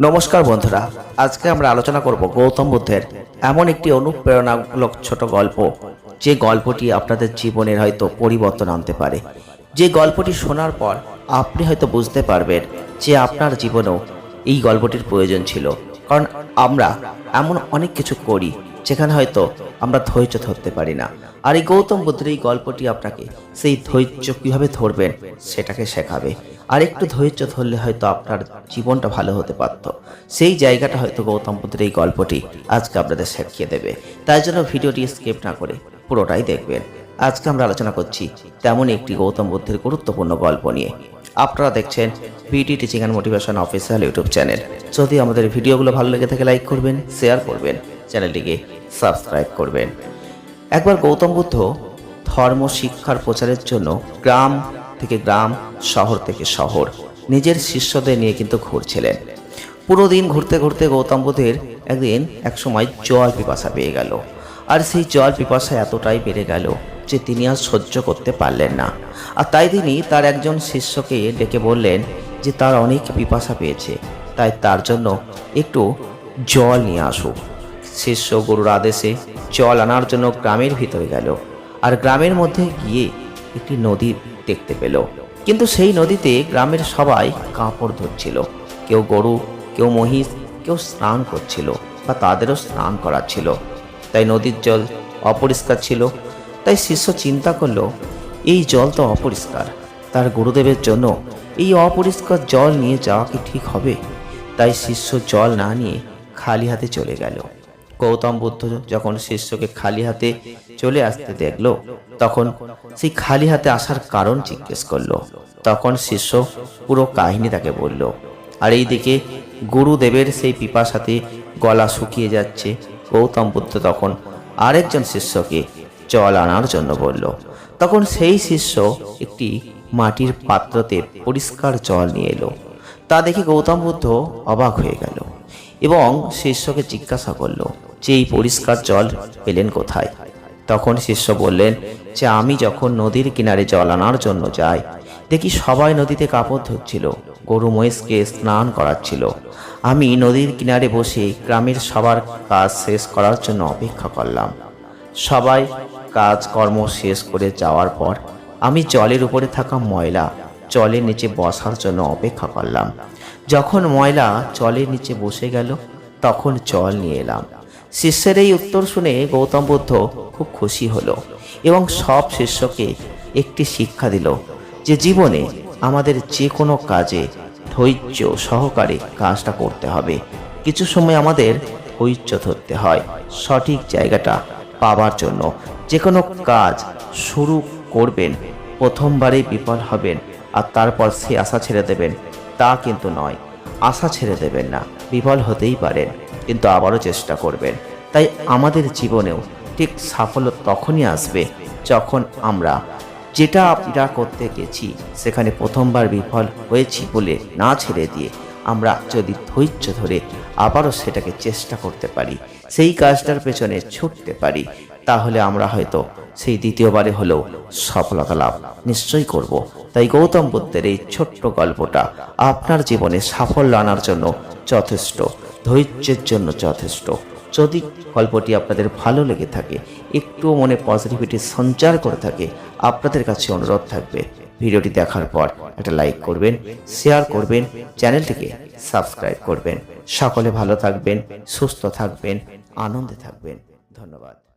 নমস্কার বন্ধুরা, আজকে আমরা আলোচনা করব গৌতম বুদ্ধের এমন একটি অনুপ্রেরণামূলক ছোট গল্প, যে গল্পটি আপনাদের জীবনের হয়তো পরিবর্তন আনতে পারে। যে গল্পটি শোনার পর আপনি হয়তো বুঝতে পারবেন যে আপনার জীবনেও এই গল্পটির প্রয়োজন ছিল। কারণ আমরা এমন অনেক কিছু করি যেখানে হয়তো আমরা ধৈর্য ধরতে পারি না। আর এই গৌতম বুদ্ধের এই গল্পটি আপনাকে সেই ধৈর্য কীভাবে ধরবেন সেটাকে শেখাবে। আর একটু ধৈর্য ধরলে হয়তো আপনার জীবনটা ভালো হতে পারত। সেই জায়গাটা হয়তো গৌতম বুদ্ধের এই গল্পটি আজকে আপনাদের শিখিয়ে দেবে। তাই জন্য ভিডিওটি স্কিপ না করে পুরোটাই দেখবেন। আজকে আমরা আলোচনা করছি তেমন একটি গৌতম বুদ্ধের গুরুত্বপূর্ণ গল্প নিয়ে। আপনারা দেখছেন BT teaching and motivation official YouTube channel. যদি আমাদের ভিডিওগুলো ভালো লেগে থাকে, লাইক করবেন, শেয়ার করবেন। চ্যানেলটিকে সাবস্ক্রাইব করবেন। একবার গৌতম বুদ্ধ ধর্ম শিক্ষার প্রচারের জন্য গ্রাম থেকে গ্রাম, শহর থেকে শহর নিজের শিষ্যদের নিয়ে কিন্তু ঘুরছিলেন। পুরো দিন ঘুরতে ঘুরতে গৌতম বুদ্ধের একদিন একসময় জল পিপাসা পেয়ে গেল। আর সেই জল পিপাসা এতটাই বেড়ে গেল যে তিনি আর সহ্য করতে পারলেন না। আর তাই তিনি তার একজন শিষ্যকে ডেকে বললেন যে, তার অনেক পিপাসা পেয়েছে, তাই তার জন্য একটু জল নিয়ে আসুক শিষ্য গরুর আদেশে জল আনার জন্য গ্রামের ভিতরে গেল আর গ্রামের মধ্যে গিয়ে একটি নদী দেখতে পেল। কিন্তু সেই নদীতে গ্রামের সবাই কাপড় ধরছিল। কেউ গরু, কেউ মহিষ, কেউ স্নান করছিল বা তাদেরও স্নান করাচ্ছিল। তাই নদীর জল অপরিষ্কার ছিল। তাই শিষ্য চিন্তা করল, এই জল তো অপরিষ্কার। তার গুরুদেবের জন্য এই অপরিষ্কার জল নিয়ে যাওয়া কি ঠিক হবে? তাই শিষ্য জল না নিয়ে খালি হাতে চলে গেল। গৌতম বুদ্ধ যখন শিষ্যকে খালি হাতে চলে আসতে দেখল, তখন সেই খালি হাতে আসার কারণ জিজ্ঞেস করল। তখন শিষ্য পুরো কাহিনী তাকে বলল, আর এইদিকে গুরুদেবের সেই পিপাসাতে গলা শুকিয়ে যাচ্ছে। গৌতম বুদ্ধ তখন আরেকজন শিষ্যকে জল আনার জন্য বলল। তখন সেই শিষ্য একটি মাটির পাত্রতে পরিষ্কার জল নিয়ে এলো। তা দেখে গৌতম বুদ্ধ অবাক হয়ে গেল। এবং শিষ্যকে জিজ্ঞাসা করল যে, এই পরিষ্কার জল পেলেন কোথায়? তখন শিষ্য বললেন, যে আমি যখন নদীর কিনারে জল আনার জন্য যাই, দেখি সবাই নদীতে কাপড় ধরছিল গরু মহিষকে স্নান করাচ্ছিল। আমি নদীর কিনারে বসে গ্রামের সবার কাজ শেষ করার জন্য অপেক্ষা করলাম। সবাই কাজকর্ম শেষ করে যাওয়ার পর আমি জলের উপরে থাকা ময়লা জলের নিচে বসার জন্য অপেক্ষা করলাম। যখন ময়লা জলের নিচে বসে গেল, তখন জল নিয়ে এলাম। শিষ্যের এই উত্তর শুনে গৌতম বুদ্ধ খুব খুশি হলো এবং সব শিষ্যকে একটি শিক্ষা দিল যে জীবনে আমাদের যে কোনো কাজে ধৈর্য সহকারে কাজটা করতে হবে। কিছু সময় আমাদের ধৈর্য ধরতে হয়, সঠিক জায়গাটা পাওয়ার জন্য। যে কোনো কাজ শুরু করবেন প্রথমবারেই বিফল হবেন আর তারপর সে আশা ছেড়ে দেবেন। তা কিন্তু নয়। আশা ছেড়ে দেবেন না। বিফল হতেই পারেন, কিন্তু আবারও চেষ্টা করবেন। তাই আমাদের জীবনেও ঠিক সাফল্য তখনই আসবে যখন আমরা যেটা আমরা করতে গেছি, সেখানে প্রথমবার বিফল হয়েছি বলে না ছেড়ে দিয়ে আমরা যদি ধৈর্য ধরে আবারও সেটাকে চেষ্টা করতে পারি, সেই কাজটার পেছনে ছুটতে পারি তাহলে আমরা হয়তো সেই দ্বিতীয়বারে হলেও সফলতা লাভ নিশ্চয়ই করব। তাই গৌতম বুদ্ধের এই ছোট্ট গল্পটা আপনার জীবনে সাফল্য আনার জন্য যথেষ্ট, ধৈর্যের জন্য যথেষ্ট। যদি গল্পটি আপনাদের ভালো লেগে থাকে, একটুও মনে পজিটিভিটি সঞ্চার করে থাকে, আপনাদের কাছে অনুরোধ থাকবে। ভিডিওটি দেখার পর একটা লাইক করবেন শেয়ার করবেন, চ্যানেলটিকে সাবস্ক্রাইব করবেন। সকলে ভালো থাকবেন, সুস্থ থাকবেন, আনন্দে থাকবেন। ধন্যবাদ।